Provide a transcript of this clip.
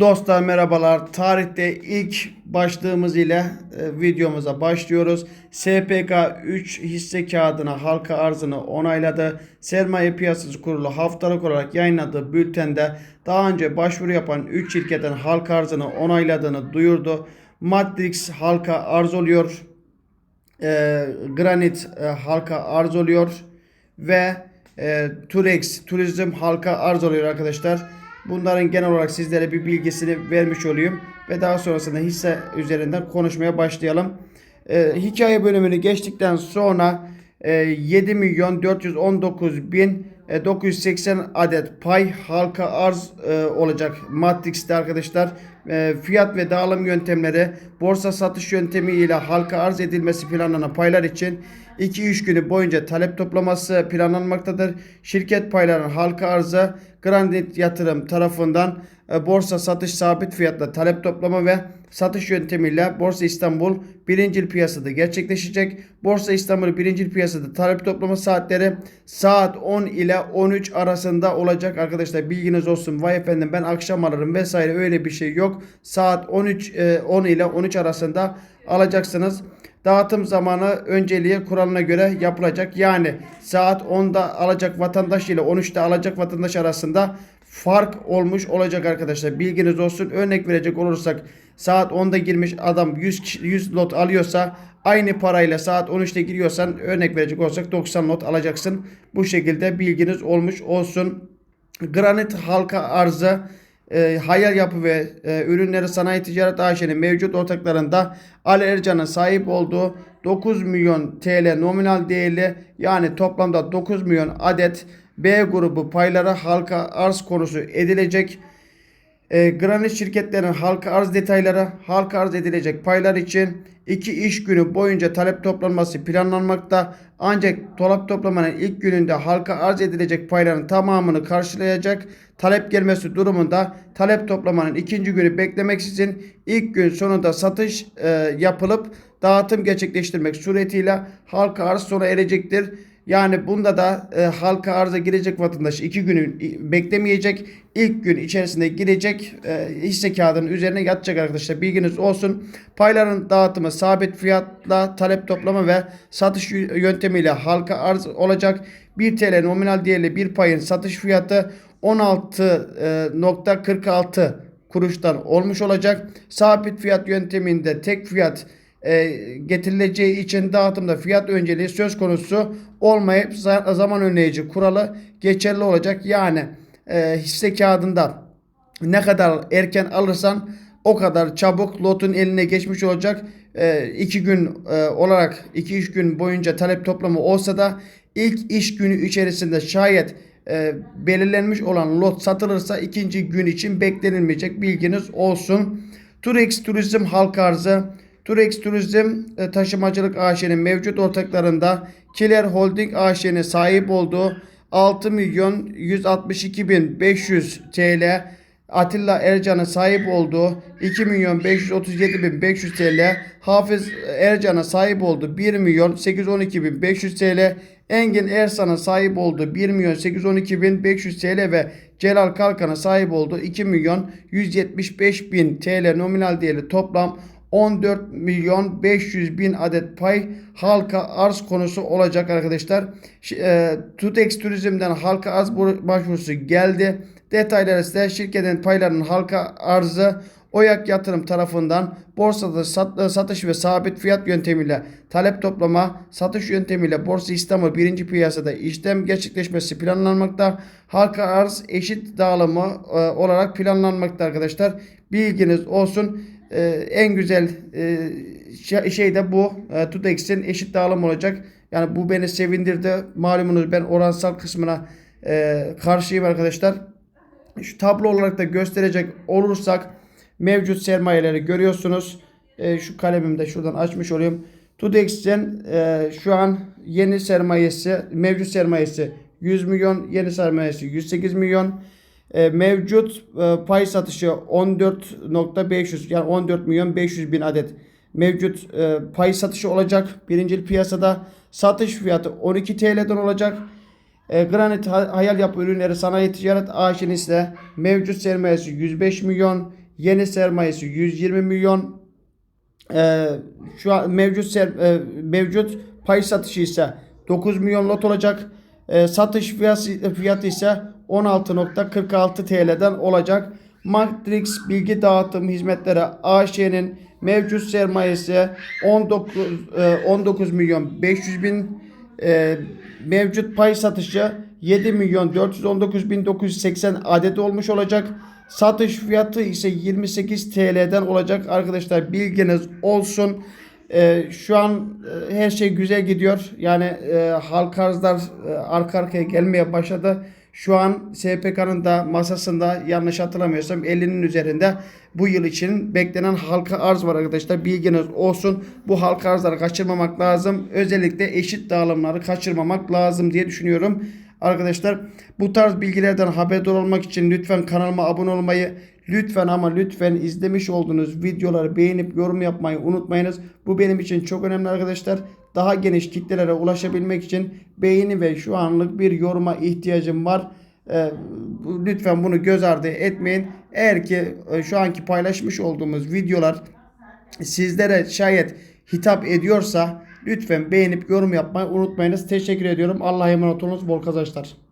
Dostlar merhabalar. Tarihte ilk başlığımız ile e, videomuza başlıyoruz. SPK 3 hisse kağıdına halka arzını onayladı. Sermaye Piyasası Kurulu haftalık olarak yayınladığı bültende daha önce başvuru yapan 3 şirketin halka arzını onayladığını duyurdu. Matrix halka arz oluyor. E, Granit e, halka arz oluyor ve e, Turex turizm halka arz oluyor arkadaşlar. Bunların genel olarak sizlere bir bilgisini vermiş olayım ve daha sonrasında hisse üzerinden konuşmaya başlayalım. E, hikaye bölümünü geçtikten sonra e, 7 milyon 419 bin e, 980 adet pay halka arz e, olacak Matrix'te arkadaşlar. E, fiyat ve dağılım yöntemleri borsa satış yöntemi ile halka arz edilmesi planlanan paylar için 2-3 günü boyunca talep toplaması planlanmaktadır. Şirket paylarının halka arzı Grandit Yatırım tarafından e, borsa satış sabit fiyatla talep toplama ve satış yöntemiyle Borsa İstanbul birincil piyasada gerçekleşecek. Borsa İstanbul birincil piyasada talep toplama saatleri saat 10 ile 13 arasında olacak arkadaşlar bilginiz olsun. Vay efendim ben akşam alırım vesaire öyle bir şey yok. Saat 13 e, 10 ile 13 arasında alacaksınız. Dağıtım zamanı önceliği kuralına göre yapılacak. Yani saat 10'da alacak vatandaş ile 13'te alacak vatandaş arasında fark olmuş olacak arkadaşlar. Bilginiz olsun. Örnek verecek olursak saat 10'da girmiş adam 100 kişi- 100 lot alıyorsa aynı parayla saat 13'te giriyorsan örnek verecek olursak 90 lot alacaksın. Bu şekilde bilginiz olmuş olsun. Granit halka arzı e, Hayal Yapı ve e, Ürünleri Sanayi Ticaret AŞ'nin mevcut ortaklarında Ali Ercan'ın sahip olduğu 9 milyon TL nominal değerli yani toplamda 9 milyon adet B grubu payları halka arz konusu edilecek. E, granit şirketlerin halka arz detayları halka arz edilecek paylar için 2 iş günü boyunca talep toplanması planlanmakta. Ancak talep toplamanın ilk gününde halka arz edilecek payların tamamını karşılayacak talep gelmesi durumunda talep toplamanın ikinci günü beklemeksizin ilk gün sonunda satış e, yapılıp dağıtım gerçekleştirmek suretiyle halka arz sona erecektir. Yani bunda da e, halka arıza girecek vatandaş iki günü beklemeyecek. İlk gün içerisinde girecek e, hisse kağıdının üzerine yatacak arkadaşlar. Bilginiz olsun. Payların dağıtımı sabit fiyatla talep toplama ve satış yöntemiyle halka arz olacak. 1 TL nominal değerli bir payın satış fiyatı 16.46 kuruştan olmuş olacak. Sabit fiyat yönteminde tek fiyat e, getirileceği için dağıtımda fiyat önceliği söz konusu olmayıp za- zaman önleyici kuralı geçerli olacak. Yani e, hisse kağıdında ne kadar erken alırsan o kadar çabuk lotun eline geçmiş olacak. 2 gün e, olarak 2-3 gün boyunca talep toplamı olsa da ilk iş günü içerisinde şayet belirlenmiş olan lot satılırsa ikinci gün için beklenilmeyecek bilginiz olsun. Turex Turizm halk arzı Turex Turizm e, Taşımacılık AŞ'nin mevcut ortaklarında Kiler Holding AŞ'nin sahip olduğu 6 milyon 162 bin 500 TL Atilla Ercan'ın sahip olduğu 2 milyon 537 bin 500 TL Hafız Ercan'a sahip olduğu 1 milyon 812 bin 500 TL Engin Ersan'ın sahip olduğu 1 milyon 812 bin 500 TL ve Celal Kalkan'a sahip olduğu 2 milyon 175 bin TL nominal değerli toplam 14 milyon 500 bin adet pay halka arz konusu olacak arkadaşlar. E, Tutex Turizm'den halka arz başvurusu geldi. Detayları ise şirketin paylarının halka arzı Oyak Yatırım tarafından borsada sat- satış ve sabit fiyat yöntemiyle talep toplama, satış yöntemiyle Borsa İstanbul birinci piyasada işlem gerçekleşmesi planlanmakta. Halka arz eşit dağılımı e, olarak planlanmakta arkadaşlar. Bilginiz olsun. E, en güzel e, şey- şey de bu. E, Tutex'in eşit dağılım olacak. Yani bu beni sevindirdi. Malumunuz ben oransal kısmına e, karşıyım arkadaşlar. Şu tablo olarak da gösterecek olursak mevcut sermayeleri görüyorsunuz. E, şu kalemimi de şuradan açmış olayım. Tudex'in e, şu an yeni sermayesi, mevcut sermayesi 100 milyon, yeni sermayesi 108 milyon. E, mevcut e, pay satışı 14.500 yani 14 milyon 500 bin adet mevcut e, pay satışı olacak. Birincil piyasada satış fiyatı 12 TL'den olacak. E, Granit Ha- Hayal Yapı Ürünleri Sanayi Ticaret AŞ'nin ise mevcut sermayesi 105 milyon, Yeni sermayesi 120 milyon. Ee, şu an mevcut ser, e, mevcut pay satışı ise 9 milyon lot olacak. Ee, satış fiyatı, fiyatı ise 16.46 TL'den olacak. Matrix Bilgi Dağıtım Hizmetleri AŞ'nin mevcut sermayesi 19 e, 19 milyon 500 bin e, mevcut pay satışı 7 milyon 419 bin 980 adet olmuş olacak. Satış fiyatı ise 28 TL'den olacak arkadaşlar bilginiz olsun. Ee, şu an e, her şey güzel gidiyor. Yani e, halka arzlar e, arka arkaya gelmeye başladı. Şu an SPK'nın da masasında yanlış hatırlamıyorsam 50'nin üzerinde bu yıl için beklenen halka arz var arkadaşlar. Bilginiz olsun. Bu halka arzları kaçırmamak lazım. Özellikle eşit dağılımları kaçırmamak lazım diye düşünüyorum. Arkadaşlar bu tarz bilgilerden haberdar olmak için lütfen kanalıma abone olmayı, lütfen ama lütfen izlemiş olduğunuz videoları beğenip yorum yapmayı unutmayınız. Bu benim için çok önemli arkadaşlar. Daha geniş kitlelere ulaşabilmek için beğeni ve şu anlık bir yoruma ihtiyacım var. Ee, lütfen bunu göz ardı etmeyin. Eğer ki e, şu anki paylaşmış olduğumuz videolar sizlere şayet hitap ediyorsa lütfen beğenip yorum yapmayı unutmayınız. Teşekkür ediyorum. Allah'a emanet olunuz. Bol kazançlar.